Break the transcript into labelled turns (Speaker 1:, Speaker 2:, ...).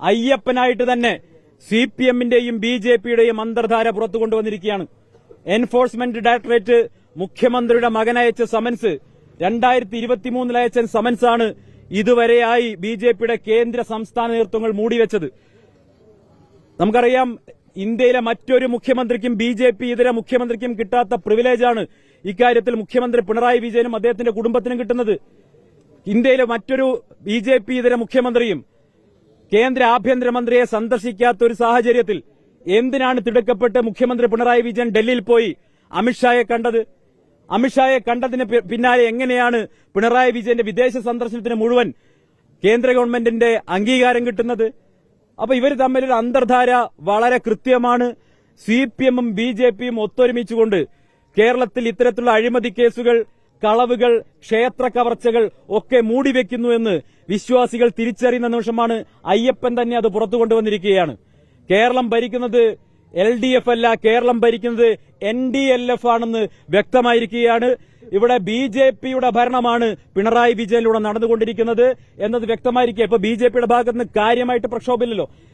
Speaker 1: അയ്യപ്പനായിട്ട് തന്നെ C P എമ്മിന്റെയും B J പിയുടെയും അന്തർധാര പുറത്തു കൊണ്ടുവന്നിരിക്കുകയാണ് എൻഫോഴ്സ്മെന്റ് ഡയറക്ടറേറ്റ് മുഖ്യമന്ത്രിയുടെ മകനയച്ച സമൻസ് രണ്ടായിരത്തി ഇരുപത്തിമൂന്നിലയച്ച സമൻസാണ് ഇതുവരെയായി ബി ജെ പിയുടെ കേന്ദ്ര സംസ്ഥാന നേതൃത്വങ്ങൾ മൂടിവെച്ചത്. നമുക്കറിയാം ഇന്ത്യയിലെ മറ്റൊരു മുഖ്യമന്ത്രിക്കും ബി ജെ പി ഇതര മുഖ്യമന്ത്രിക്കും കിട്ടാത്ത പ്രിവിലേജാണ് ഇക്കാര്യത്തിൽ മുഖ്യമന്ത്രി പിണറായി വിജയനും അദ്ദേഹത്തിന്റെ കുടുംബത്തിനും കിട്ടുന്നത്. ഇന്ത്യയിലെ മറ്റൊരു ബി ജെ പി ഇതര മുഖ്യമന്ത്രിയും കേന്ദ്ര ആഭ്യന്തരമന്ത്രിയെ സന്ദർശിക്കാത്ത ഒരു സാഹചര്യത്തിൽ എന്തിനാണ് തിടുക്കപ്പെട്ട് മുഖ്യമന്ത്രി പിണറായി വിജയൻ ഡൽഹിയിൽ പോയി അമിത്ഷായെ കണ്ടത്? അമിത്ഷായെ കണ്ടതിന് പിന്നാലെ എങ്ങനെയാണ് പിണറായി വിജയന്റെ വിദേശ സന്ദർശനത്തിന് മുഴുവൻ കേന്ദ്ര ഗവൺമെന്റിന്റെ അംഗീകാരം കിട്ടുന്നത്? അപ്പൊ ഇവർ തമ്മിലൊരു അന്തർധാര വളരെ കൃത്യമാണ്. സി പി എമ്മും ബി ജെ പിയും ഒത്തൊരുമിച്ചുകൊണ്ട് കേരളത്തിൽ ഇത്തരത്തിലുള്ള അഴിമതി കേസുകൾ കളവുകൾ ക്ഷേത്ര കവർച്ചകൾ ഒക്കെ മൂടിവെക്കുന്നു എന്ന് വിശ്വാസികൾ തിരിച്ചറിയുന്ന നിമിഷമാണ് അയ്യപ്പൻ തന്നെ അത് പുറത്തു കൊണ്ടുവന്നിരിക്കുകയാണ്. കേരളം ഭരിക്കുന്നത് എൽ ഡി എഫ് അല്ല കേരളം ഭരിക്കുന്നത് എൻ ഡി എൽ എഫ് ആണെന്ന് വ്യക്തമായിരിക്കുകയാണ്. ഇവിടെ ബി ജെ പിയുടെ ഭരണമാണ് പിണറായി വിജയനിലൂടെ നടന്നുകൊണ്ടിരിക്കുന്നത് എന്നത് വ്യക്തമായിരിക്കുക. ഇപ്പൊ ബി ജെ പിയുടെ ഭാഗത്ത് നിന്ന് കാര്യമായിട്ട് പ്രക്ഷോഭമില്ലല്ലോ.